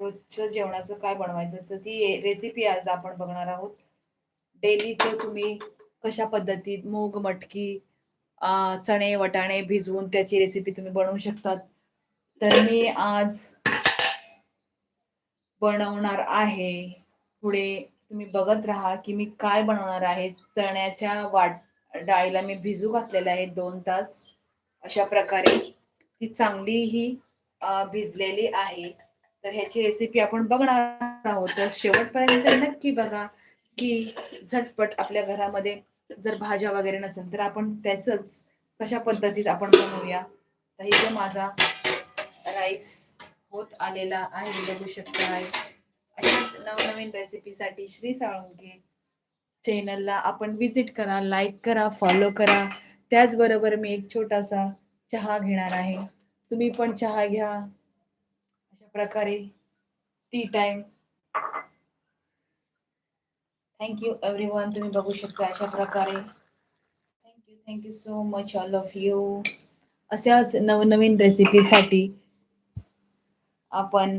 रोजचं जेवणाचं काय बनवायचं तर ती रेसिपी आज आपण बघणार आहोत. डेलीचं तुम्ही कशा पद्धतीत मूग मटकी चणे वटाणे भिजवून त्याची रेसिपी तुम्ही बनवू शकतात. तर मी आज बनवणार आहे. पुढे तुम्ही बघत राहा की मी काय बनवणार आहे. चण्याच्या वाट डाळीला मी भिजू घातलेलं आहे दोन तास. अशा प्रकारे ती चांगली ही भिजलेली आहे. तर ह्याची रेसिपी आपण बघणार आहोत. तर शेवटपर्यंत नक्की बघा की झटपट आपल्या घरामध्ये जर भाज्या वगैरे नसेल तर आपण त्याच कशा पद्धतीत आपण बनवूया. तर इथे माझा राईस होत आलेला आहे. बघू शकता आहे. अशाच नवनवीन रेसिपीसाठी श्री साळुंके चॅनलला आपण विजिट करा लाईक करा फॉलो करा. त्याचबरोबर मी एक छोटासा चहा घेणार आहे. तुम्ही पण चहा घ्या. प्रकारे tea time thank you everyone तुम्ही बघू शकता अशा प्रकारे. Thank you thank you so much all of you अशाच नवनवीन रेसिपीसाठी आपण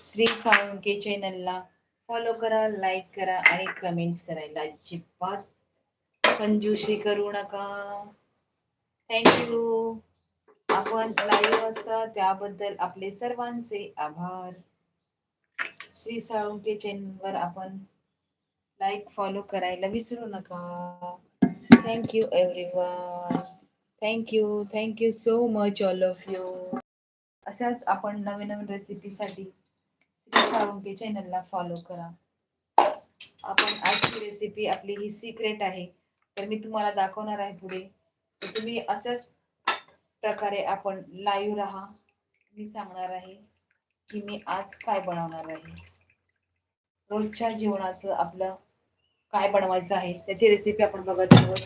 श्री साळुंके चॅनलला फॉलो करा लाईक करा आणि कमेंट्स करायला अजिबात कंजूशी करू नका. थँक्यू आपण लाईव्ह असता त्याबद्दल आपले सर्वांचे आभार. श्री साळुंके चॅनलवर आपण लाईक फॉलो करायला विसरू नका. Thank you everyone thank you thank you so much all of you अशाच आपण नवीन नवीन रेसिपीसाठी श्री साळुंके चॅनलला फॉलो करा. आपण आजची रेसिपी आपली ही सिक्रेट आहे. तर मी तुम्हाला दाखवणार आहे पुढे. तर तुम्ही असंच प्रकारे आपण लाईव्ह राहा. मी सांगणार आहे की मी आज काय बनवणार आहे. रोजच्या जेवणाचं आपलं काय बनवायचं आहे त्याची रेसिपी आपण बघत आहोत.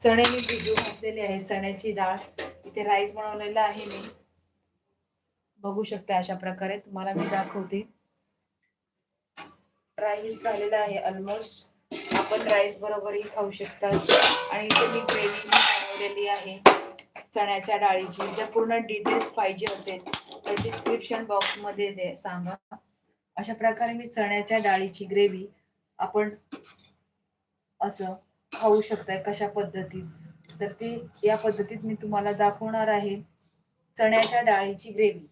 चणे मी भिजू घातलेले आहे चण्याची डाळ. इथे राईस बनवलेला आहे मी. बघू शकते अशा प्रकारे तुम्हाला मी दाखवते. राईस झालेला आहे ऑलमोस्ट आपण राईस बरोबरही खाऊ शकता. आणि इथे मी ग्रेव्ही बनवलेली आहे. चण्याच्या डाळीची जर पूर्ण डिटेल्स पाहिजे असेल तर डिस्क्रिप्शन बॉक्समध्ये दे सांगा. अशा प्रकारे मी चण्याच्या डाळीची ग्रेव्ही आपण असं खाऊ शकताय कशा पद्धतीत? तर ती या पद्धतीत मी तुम्हाला दाखवणार आहे. चण्याच्या डाळीची ग्रेव्ही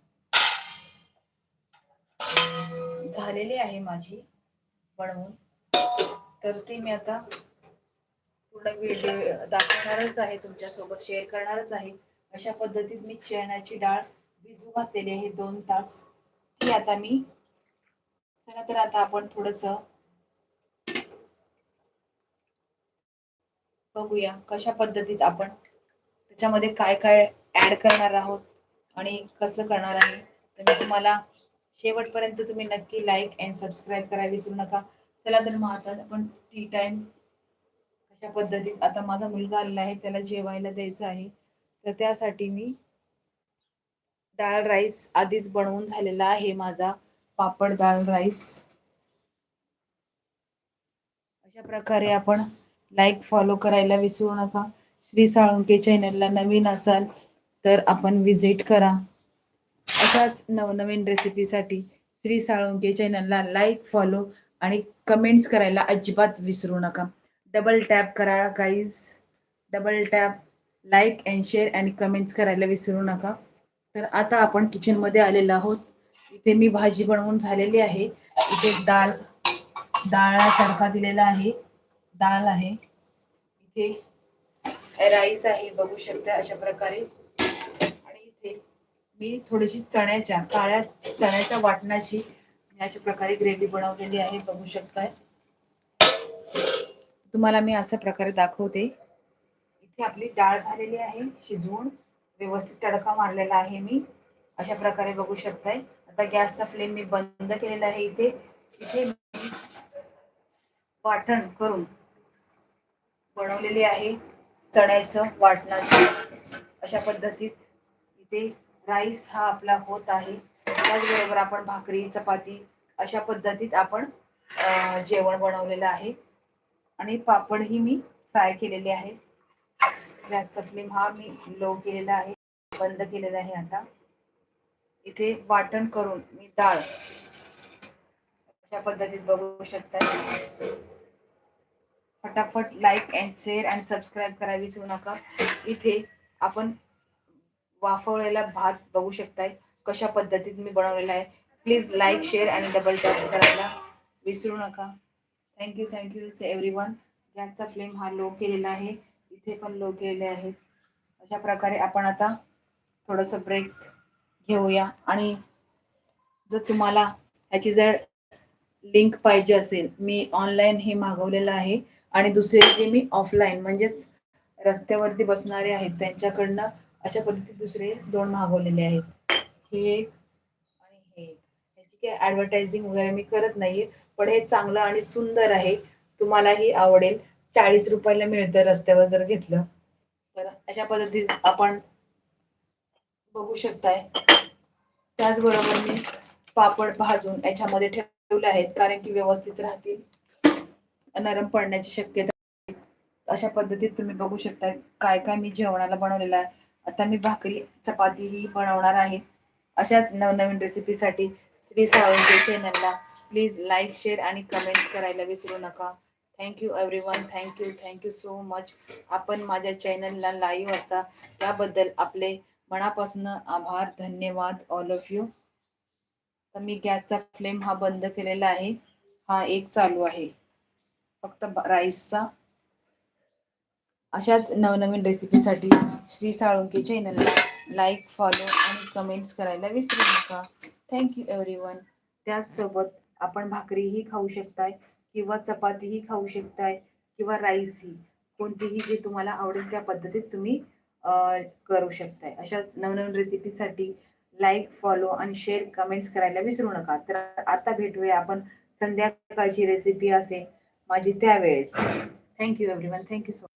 झालेली आहे माझी बनवून. तर ती मी आता पूर्ण व्हिडिओ दाखवणारच आहे तुमच्यासोबत शेअर करणारच आहे. अशा पद्धतीत मी चण्याची डाळ भिजू घातलेली आहे दोन तास. ती आता मी चला तर आता आपण थोडस बघूया कशा पद्धतीत आपण त्याच्यामध्ये काय काय ऍड करणार आहोत आणि कसं करणार आहे. तर मी तुम्हाला शेवटपर्यंत तुम्ही नक्की लाईक अँड सबस्क्राईब करायला विसरू नका. चला तर मग आता आपण टी टाइम त्या पद्धतीत आता माझा मुलगा आलेला आहे त्याला जेवायला द्यायचं आहे. तर त्यासाठी मी डाळ राईस आधीच बनवून झालेला आहे माझा पापड डाळ राईस. अशा प्रकारे आपण लाईक फॉलो करायला विसरू नका. श्री साळुंके चॅनलला नवीन असाल तर आपण व्हिजिट करा. अशाच नवनवीन रेसिपीसाठी श्री साळुंके चॅनलला लाईक फॉलो आणि कमेंट्स करायला अजिबात विसरू नका. डबल टॅप करा guys double tap like and share आणि कमेंट्स करायला विसरू नका. तर आता आपण किचनमध्ये आलेलो आहोत. इथे मी भाजी बनवून झालेली आहे. इथे डाळ डाळासारखा दिलेला आहे. डाळ आहे. इथे राईस आहे बघू शकता अशा प्रकारे. आणि इथे मी थोडीशी चण्याच्या काळ्या चण्याच्या वाटणाची अशा प्रकारे ग्रेव्ही बनवलेली आहे बघू शकताय. तुम्हाला मी अशा प्रकारे दाखवते. इथे आपली डाळ झालेली आहे शिजवून व्यवस्थित तडका मारलेला आहे मी. अशा प्रकारे बघू शकताय. आता गॅसचा फ्लेम मी बंद केलेला आहे इथे. इथे वाटण करून बनवलेली आहे चण्याचं वाटणाचं. अशा पद्धतीत इथे राईस हा आपला होत आहे. त्याचबरोबर आपण भाकरी चपाती अशा पद्धतीत आपण जेवण बनवलेलं आहे. आणि पापडही मी फ्राय केलेले आहे गॅसचा फ्लेम हा मी लो केलेला आहे. बंद केलेला आहे आता. इथे वाटण करून मी डाळ अशा पद्धतीत बघू शकता फटाफट like and share and subscribe करायला विसरू नका. इथे आपण वाफवलेला भात बघू शकताय. कशा पद्धतीत मी बनवलेला आहे. प्लीज लाईक शेअर आणि डबल टॅप करायला विसरू नका. थँक्यू थँक्यू से एव्हरी वन गॅसचा फ्लेम हा लो केलेला आहे. इथे पण लो केलेले आहेत. अशा प्रकारे आपण आता थोडंसं ब्रेक घेऊया. आणि जर तुम्हाला ह्याची जर लिंक पाहिजे असेल मी ऑनलाईन हे मागवलेलं आहे. आणि दुसरे जे मी ऑफलाईन म्हणजेच रस्त्यावरती बसणारे आहेत त्यांच्याकडनं अशा पद्धतीत दुसरे दोन मागवलेले आहेत. हे एक आणि हे एक. ह्याची काही ॲडव्हर्टायझिंग वगैरे मी करत नाहीये. पण हे चांगलं आणि सुंदर आहे. तुम्हालाही आवडेल. चाळीस रुपयाला मिळतं रस्त्यावर जर घेतलं तर. अशा पद्धतीत आपण बघू शकताय. त्याचबरोबर मी पापड भाजून याच्यामध्ये ठेवले आहेत. कारण की व्यवस्थित राहतील. नरम पडण्याची शक्यता अशा पद्धतीत तुम्ही बघू शकता काय काय मी जेवणाला बनवलेलं आहे. आता मी भाकरी चपाती ही बनवणार आहे. अशाच नवनवीन रेसिपीसाठी श्री सावंत चॅनलला प्लीज लाईक शेअर आणि कमेंट्स करायला विसरू नका. Thank you everyone thank you thank you so much आपण माझ्या चॅनलला लाईव्ह असता त्याबद्दल आपले मनापासून आभार धन्यवाद ऑल ऑफ यू तर मी गॅसचा फ्लेम हा बंद केलेला आहे. हा एक चालू आहे. फक्त राईसचा. अशाच नवनवीन रेसिपीसाठी श्री साळुंके चॅनलला लाईक फॉलो आणि कमेंट्स करायला विसरू नका. थँक्यू एव्हरी वन त्याचसोबत आपण भाकरीही खाऊ शकताय किंवा चपातीही खाऊ शकताय किंवा राईसही कोणतीही जे तुम्हाला आवडेल त्या पद्धतीत तुम्ही करू शकताय. अशाच नवनवीन रेसिपीसाठी लाईक फॉलो आणि शेअर कमेंट्स करायला विसरू नका. तर आता भेटूया आपण संध्याकाळची रेसिपी असेल माझी त्यावेळेस. Thank you everyone thank you so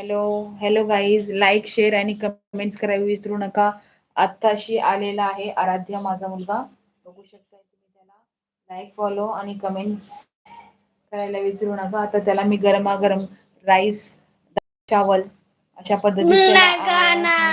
hello hello guys like share आणि कमेंट्स करायला विसरू नका. आत्ताशी आलेला आहे आराध्य माझा मुलगा. बघू शकता तुम्ही त्याला. लाईक फॉलो आणि कमेंट्स करायला विसरू नका. आता त्याला मी गरमागरम राईस चावल अशा पद्धतीने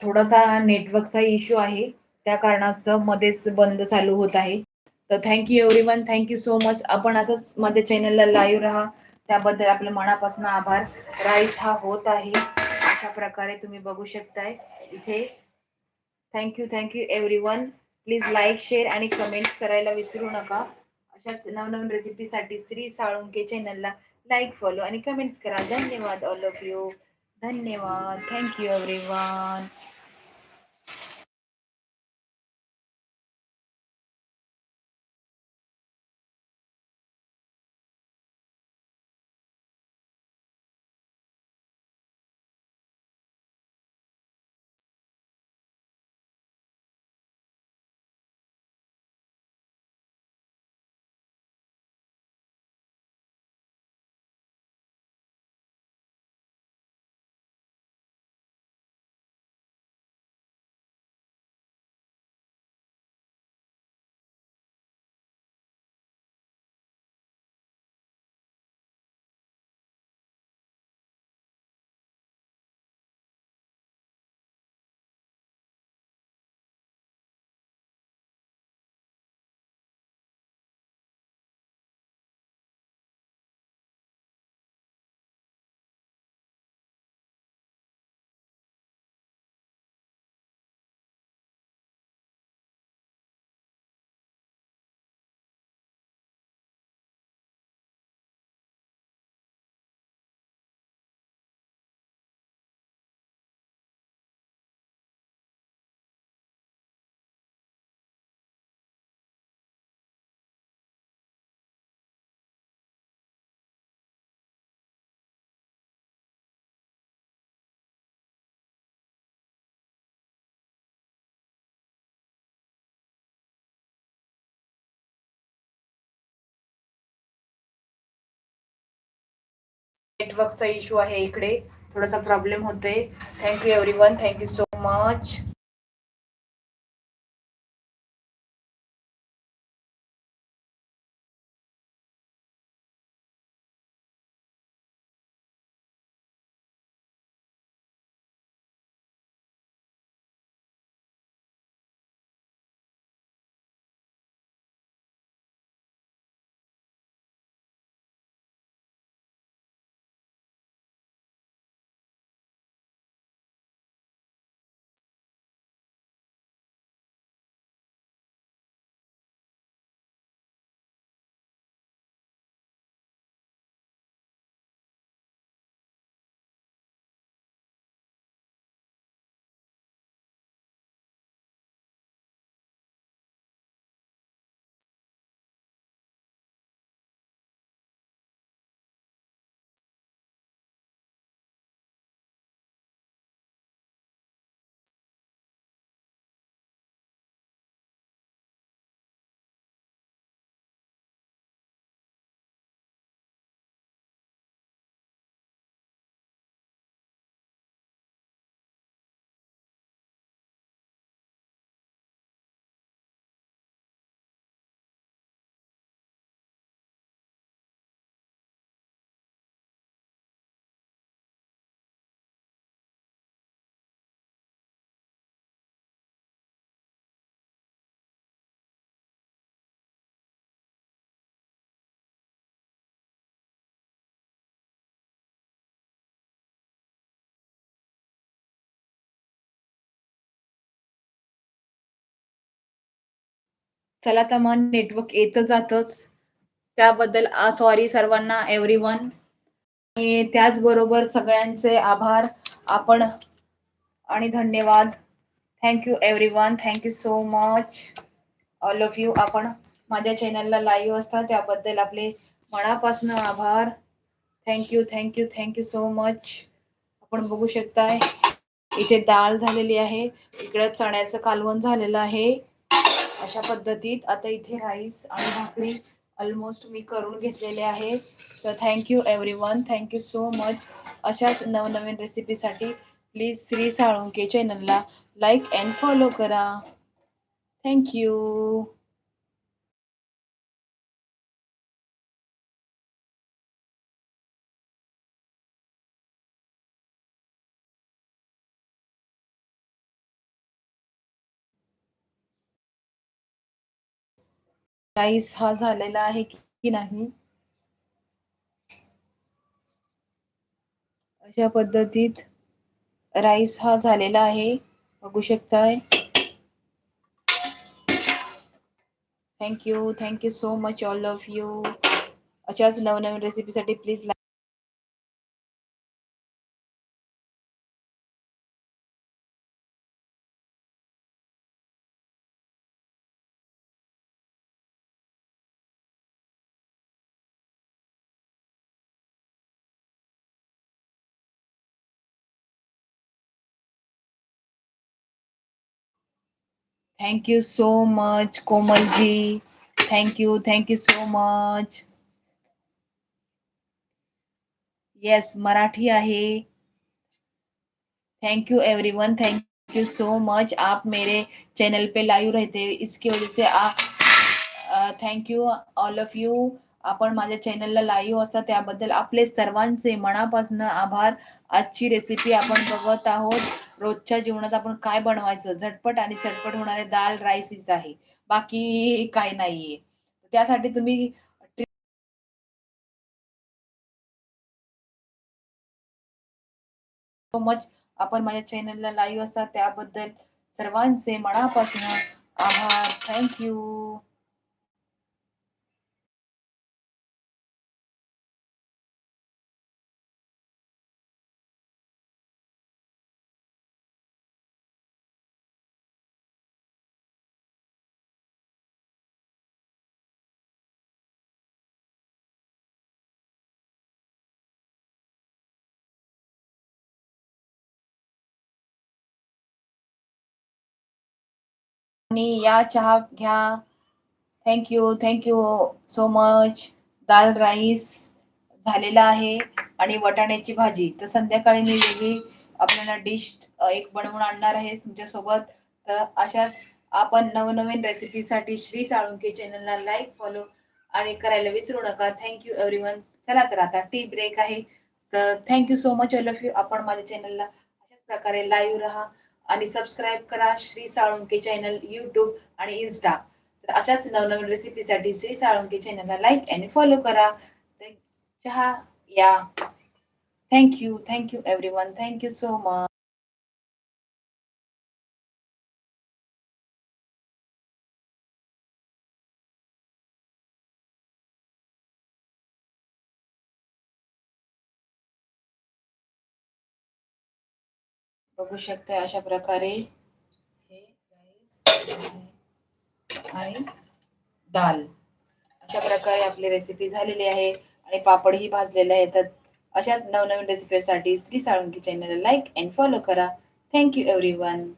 थोडासा नेटवर्कचा इश्यू आहे. त्या कारणास्तव मध्येच बंद चालू होत आहे. तर thank you everyone thank you so much आपण असंच माझ्या चॅनलला लाईव्ह राहा. त्याबद्दल आपल्या मनापासून आभार. राईस हा होत आहे. अशा प्रकारे तुम्ही बघू शकताय. इथे thank you thank you everyone please like share आणि कमेंट करायला विसरू नका. अशाच नवनवीन रेसिपीसाठी श्री साळुंके चॅनलला लाईक फॉलो आणि कमेंट्स करा. धन्यवाद ऑल ऑफ यू धन्यवाद. थँक्यू एव्हरी वन नेटवर्कचा इश्यू आहे इकडे. थोडासा प्रॉब्लेम होते thank you everyone thank you so much चला तर मग नेटवर्क येतं जातच. त्याबद्दल सॉरी सर्वांना एव्हरी वन आणि त्याचबरोबर सगळ्यांचे आभार आपण आणि धन्यवाद. Thank you everyone thank you so much all of you आपण माझ्या चॅनलला लाईव्ह असता त्याबद्दल आपले मनापासून आभार. Thank you thank you thank you so much आपण बघू शकताय इथे डाळ झालेली आहे. इकडे चण्याचं कालवण झालेलं आहे. अशा पद्धतीत आता इथे राईस आणि भाकरी ऑलमोस्ट मी करून घेतलेले आहे. तर thank you everyone thank you so much अशाच नवनवीन रेसिपीसाठी प्लीज श्री साळुंके चॅनलला लाईक अँड फॉलो करा. थँक्यू राईस हा झालेला आहे की नाही? अशा पद्धतीत राईस हा झालेला आहे. बघू शकताय. Thank you thank you so much all of you अशाच नवनवीन रेसिपीसाठी please thank you so much Komalji thank you thank you so much yes Marathi आहे. Thank you everyone thank you so much आप मेरे चैनल पे live रहते हो, इसकी वजह से आप thank you all of you आपण माझ्या चॅनलला लाईव्ह असता त्याबद्दल आपले सर्वांचे मनापासून आभार. आजची रेसिपी आपण बघत आहोत. रोजच्या जीवनात आपण काय बनवायचं? झटपट आणि चटपट होणारे दाल राईसच आहे. बाकी काय नाहीये. त्यासाठी तुम्ही सो मच आपण माझ्या चॅनलला लाईव्ह असता त्याबद्दल सर्वांचे मनापासून आभार. थँक्यू आणि या चहा घ्या. Thank you thank you so much dal rice झालेला आहे आणि वाटाण्याची भाजी. तर संध्याकाळी मी वेगळी आपल्याला डिश एक बनवून आणणार आहे तुमच्यासोबत. तर अशाच आपण नवनवीन रेसिपीसाठी श्री साळुंके चॅनलला लाईक फॉलो आणि करायला विसरू नका. थँक्यू एव्हरीवन चला तर आता टी ब्रेक आहे. तर thank you so much all of you आपण माझ्या चॅनलला अशाच प्रकारे लाईव्ह राहा. आणि सबस्क्राईब करा श्री साळुंके चॅनल यूट्यूब आणि इन्स्टा तर अशाच नवनवीन रेसिपीसाठी श्री साळुंके चॅनलला लाईक आणि फॉलो करा. चहा या. Thank you thank you everyone thank you so much बघू शकता अशा प्रकारे. हे राईस आणि दाल. अशा प्रकारे आपली रेसिपी झालेली आहे. आणि पापडही भाजलेले आहेत. तर अशाच नवनवीन रेसिपीसाठी स्त्री साळुंकी चॅनलला लाईक अँड फॉलो करा. Thank you everyone